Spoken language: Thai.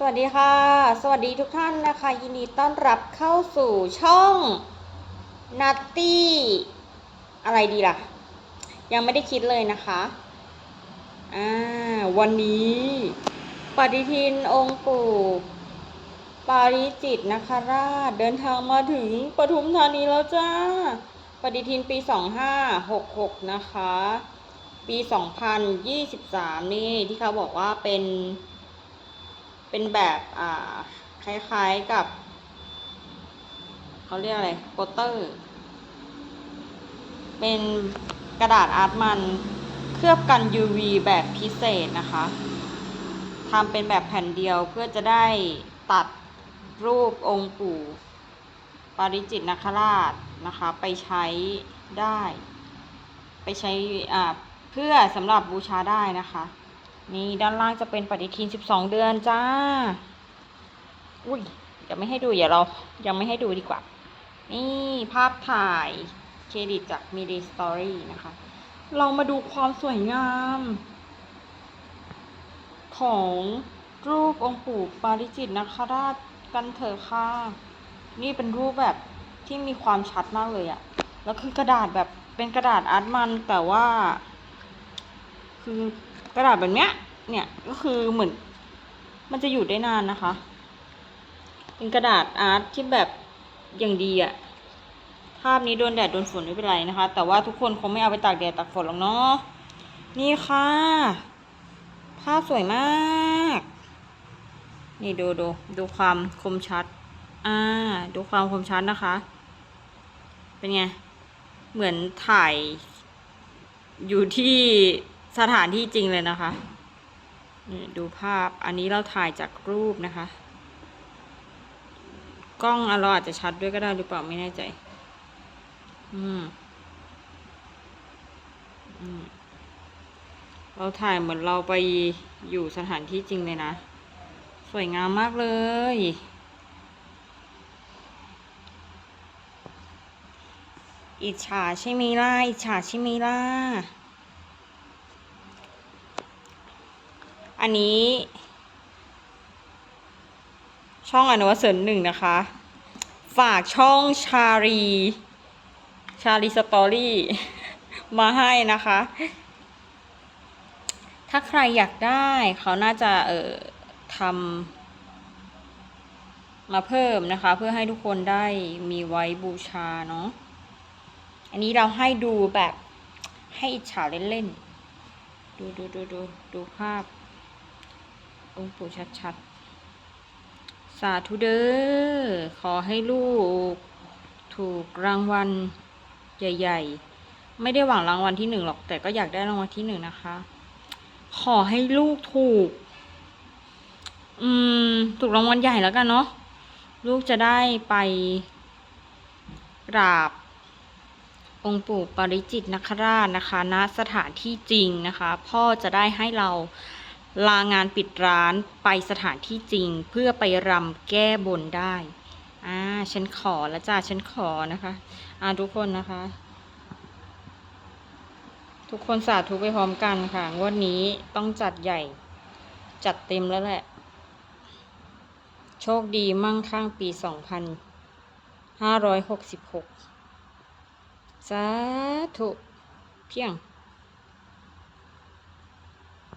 สวัสดีค่ะ สวัสดีทุกท่านนะคะ ยินดีต้อนรับเข้าสู่ช่องนัตตี้อะไรดีล่ะ ยังไม่ได้คิดเลยนะคะอ่าวันนี้ปฏิทินองค์ปู่ปาริจิตนะคะราชเดินทางมาถึงปทุมธานีแล้วจ้า ปฏิทินปี 2566 นะคะ ปี 2023 นี่ที่เขาบอกว่าเป็น เป็นแบบคล้ายๆกับเขาเรียกอะไรโปสเตอร์ เป็นกระดาษอาร์ตมันเคลือบกัน UV แบบพิเศษนะคะทำเป็นแบบแผ่นเดียวเพื่อจะได้ตัดรูปองค์ปู่ปาริจิตนคราชนะคะไปใช้ได้ ไปใช้เพื่อสำหรับบูชาได้นะคะ นี่ด้านล่างจะเป็นปฏิทิน12เดือนจ้า อุ้ยยังไม่ให้ดูอย่าเรายังไม่ให้ดูดีกว่า นี่ภาพถ่ายเครดิตจากมีดีสตอรี่นะคะ เรามาดูความสวยงาม ของรูปองค์ปู่ปาริจิตนาคราชกันเถอะค่ะ นี่เป็นรูปแบบที่มีความชัดมากเลยอะแล้วคือกระดาษแบบเป็นกระดาษอาร์ตมันแต่ว่า คือ ระดาษแบบเนี้ย เนี่ยก็คือเหมือน มันจะอยู่ได้นานนะคะ เป็นกระดาษอาร์ตที่แบบอย่างดีอะภาพนี้โดนแดดโดนฝนไม่เป็นไรนะคะ แต่ว่าทุกคนคงไม่เอาไปตากแดดตากฝนหรอกเนาะนี่ค่ะ ภาพสวยมาก นี่ดูดูดูความคมชัด อ่า ดูความคมชัดนะคะ เป็นไง เหมือนถ่ายอยู่ที่ สถานที่จริงเลยนะคะนี่ดูภาพอันนี้เราถ่ายจากรูปนะคะ กล้องเราอาจจะชัดด้วยก็ได้หรือเปล่าไม่แน่ใจ อืมอืมเราถ่ายเหมือนเราไปอยู่สถานที่จริงเลยนะ สวยงามมากเลย อิจฉาใช่ไหมล่ะ อิจฉาใช่ไหมล่ะ อันนี้ ช่องอนุวเสริญหนึ่งนะคะ ฝากช่องชาลีชาลีสตอรี่ มาให้นะคะ ถ้าใครอยากได้เขาน่าจะเอ่อทำมาเพิ่มนะคะ เพื่อให้ทุกคนได้มีไว้บูชาเนาะอันนี้เราให้ดูแบบให้อิจฉาเล่นๆ ดูดูดูดูดูภาพ องค์ปู่ชัดๆ สาธุเด้อ ขอให้ลูกถูกรางวัลใหญ่ ๆ ไม่ได้หวังรางวัลที่หนึ่งหรอก แต่ก็อยากได้รางวัลที่หนึ่งนะคะ ขอให้ลูกถูก อืม ถูกรางวัลใหญ่แล้วกันเนาะ ลูกจะได้ไปกราบองค์ปู่ปริจิตนคราชนะคะณสถานที่จริงนะคะ พ่อจะได้ให้เรา ลางานปิดร้านไปสถานที่จริงเพื่อไปรำแก้บนได้ อ่า ฉันขอแล้วจ้า ฉันขอนะคะ อ่าทุกคนนะคะ ทุกคนสาธุไปพร้อมกันค่ะ งวดนี้ต้องจัดใหญ่ จัดเต็มแล้วแหละ โชคดีมั่งคั่งปีสองพันห้าร้อยหกสิบหกสาธุเพียง